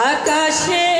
আকাশে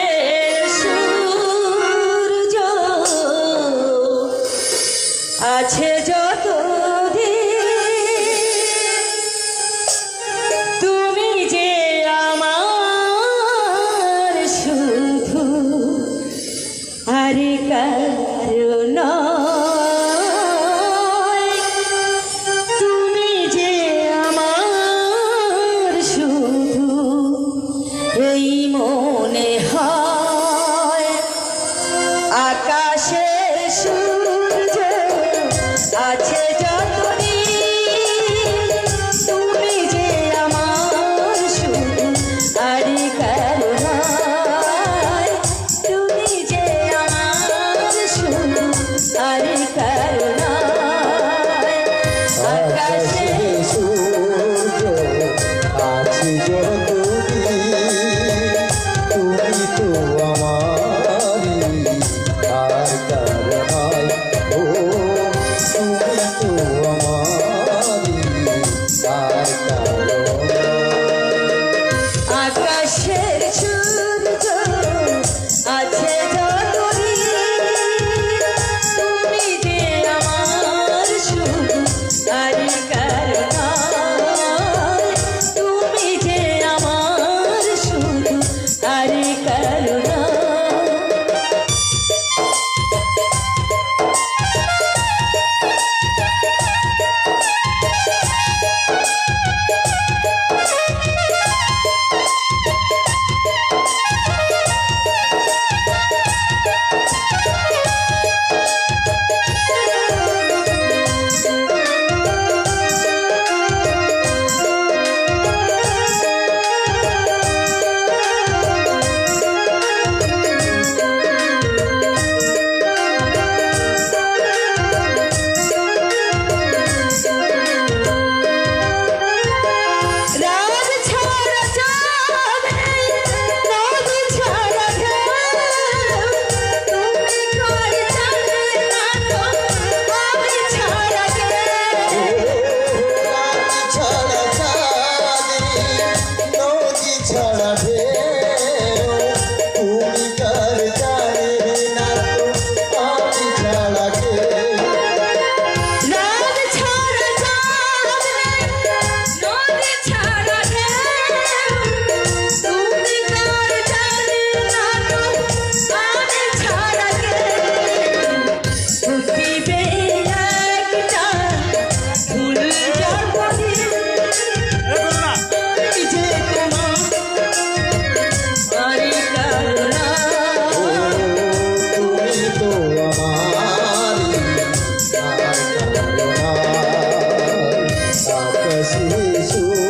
আকাশের সূর্য আছে তুমি যে আমার সুখ আর Jesús.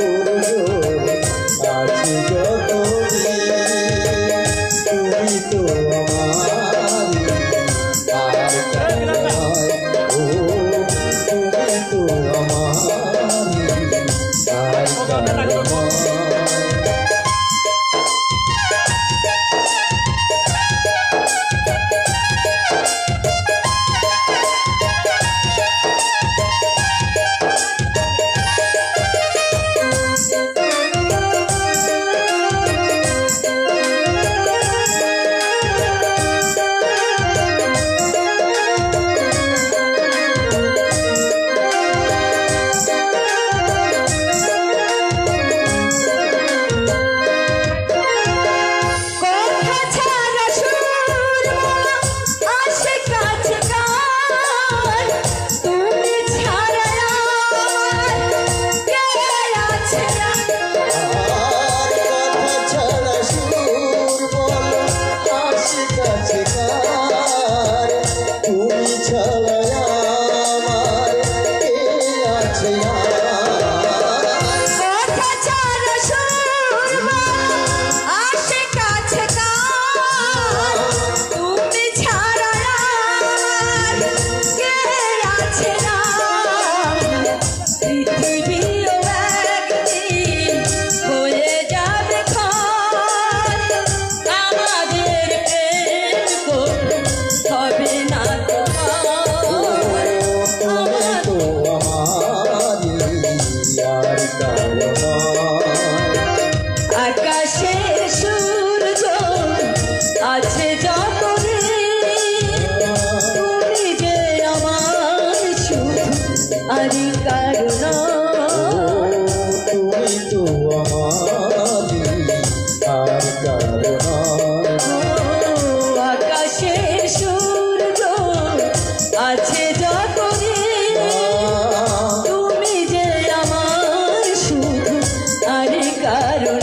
yeah আকাশে সূর্য আছে যত তুমি যে আমার শুধু আরিকা তুমি